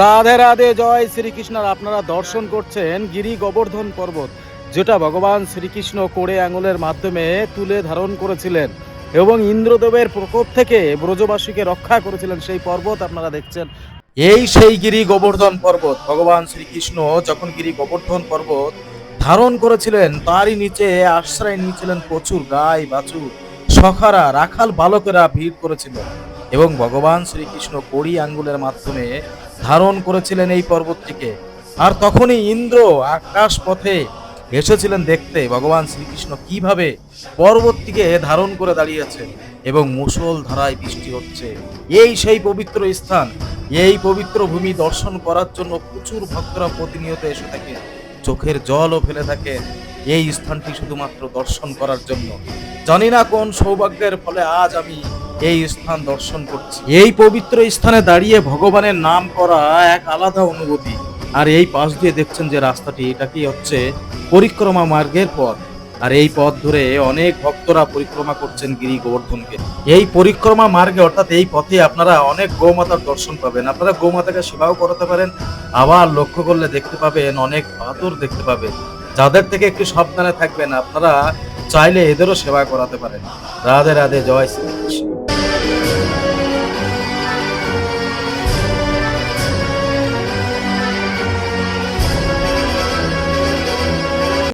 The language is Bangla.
রাধে রাধে, জয় শ্রীকৃষ্ণর। আপনারা দর্শন করছেন গিরি গোবর্ধন পর্বত, যেটা ভগবান শ্রীকৃষ্ণ কোড়ে আঙুলের মাধ্যমে তুলে ধারণ করেছিলেন এবং ইন্দ্রদেবের প্রকোপ থেকে ব্রজবাসীকে রক্ষা করেছিলেন সেই পর্বত আপনারা দেখছেন। এই সেই গিরি গোবর্ধন পর্বত, ভগবান শ্রীকৃষ্ণ যখন গিরি গোবর্ধন পর্বত ধারণ করেছিলেন, তারই নিচে আশ্রয় নিয়েছিলেন প্রচুর গাই বাছুর, সখারা, রাখাল বালকেরা ভিড় করেছিলেন এবং ভগবান শ্রীকৃষ্ণ কড়ি আঙ্গুলের মাধ্যমে ধারণ করেছিলেন এই পর্বতটিকে। আর তখনই ইন্দ্র আকাশ পথে এসেছিলেন দেখতে। ভগবান শ্রীকৃষ্ণ কীভাবে পর্বতটিকে ধারণ করে দাঁড়িয়েছে এবং মুসল ধারায় বৃষ্টি হচ্ছে। এই সেই পবিত্র স্থান, এই পবিত্র ভূমি দর্শন করার জন্য প্রচুর ভক্তরা প্রতিনিয়ত এসে থাকে। চোখের জলও ফেলে থাকে। এই স্থানটি শুধুমাত্র দর্শন করার জন্য। জানি না কোন সৌভাগ্যের ফলে আজ আমি এই স্থান দর্শন করছি। এই পবিত্র স্থানে দাঁড়িয়ে ভগবানের নাম করা এক আলাদা অনুভূতি। আর এই পাশ দিয়ে দেখছেন যে রাস্তাটি এটা কি হচ্ছে পরিক্রমা মার্গের পথ। আর এই পথ ধরে অনেক ভক্তরা পরিক্রমা করছেন গিরি গোবর্ধনকে এই পরিক্রমা মার্গে, অর্থাৎ এই পথে আপনারা অনেক গৌমাতার দর্শন পাবেন। আপনারা গৌমাতাকে সেবাও করাতে পারেন, আবার লক্ষ্য করলে দেখতে পাবেন অনেক বাদর দেখতে পাবেন। যাদের থেকে একটু সাবধানে থাকবেন, আপনারা চাইলে এদেরও সেবা করাতে পারেন। রাধে রাধে, জয় শ্রীকৃষ্ণ। Música